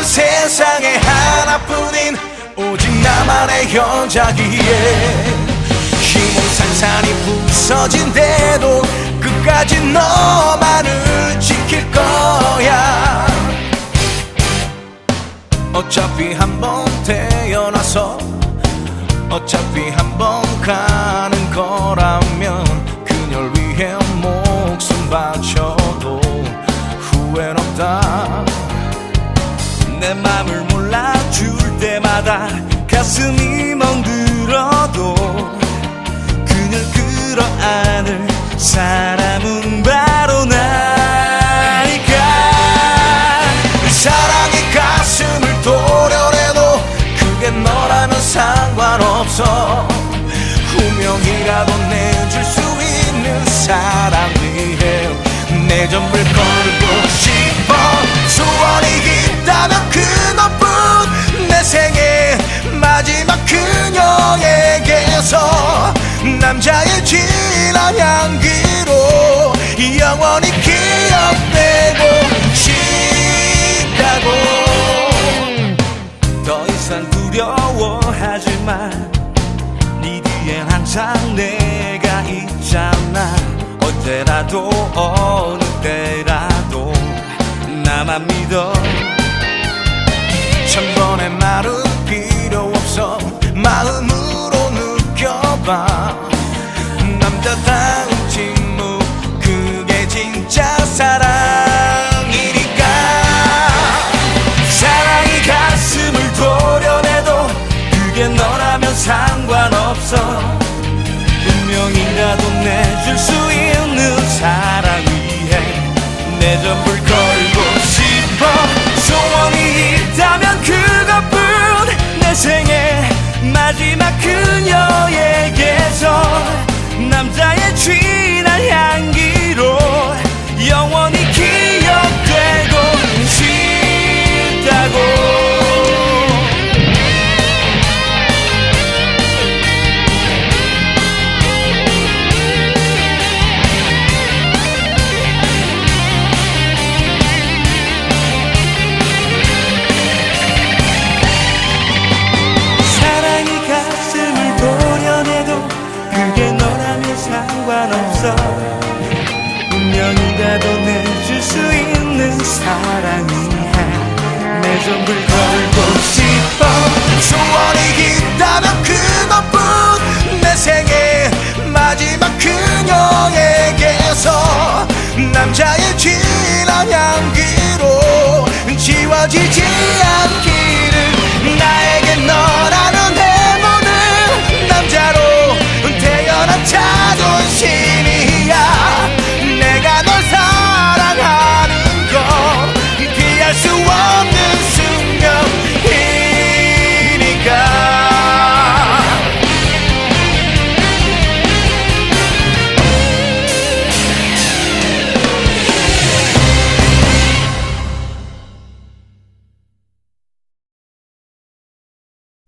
남은 세상에 하나뿐인 오직 나만의 여자기에 힘은 산산이 부서진대도 끝까지 너만을 지킬 거야. 어차피 한 번 태어나서 어차피 한 번 가는 거라면 그녀를 위해 목숨 바쳐도 후회는 없다 내 맘을 몰라줄 때마다 가슴이 멍들어도 그녀를 끌어안을 사람은 바로 나니까. 사랑이 가슴을 도려내도 그게 너라면 상관없어. 후명이라도 내줄 수 있는 사랑 위해 내 걸고 싶어 있다면 그것뿐 내 생애 마지막 그녀에게서 남자의 진한 향기로 영원히 기억되고 싶다고 더 이상 두려워하지 마. 네 뒤엔 항상 내가 있잖아. 언제라도 어느 때라도 나만 믿어. 천 번의 말은 필요 없어. 마음으로 느껴봐. 남자다운 침묵 그게 진짜 사랑이니까. 사랑이 가슴을 도려내도 그게 너라면 상관없어. 운명이라도 내줄 수 상관없어. 운명이라도 내줄 수 있는 사랑이야. 내 전부를 걸고 싶어. 소원이 있다면 그것뿐. 내 생애 마지막 그녀에게서 남자의 진한 향기로 지워지지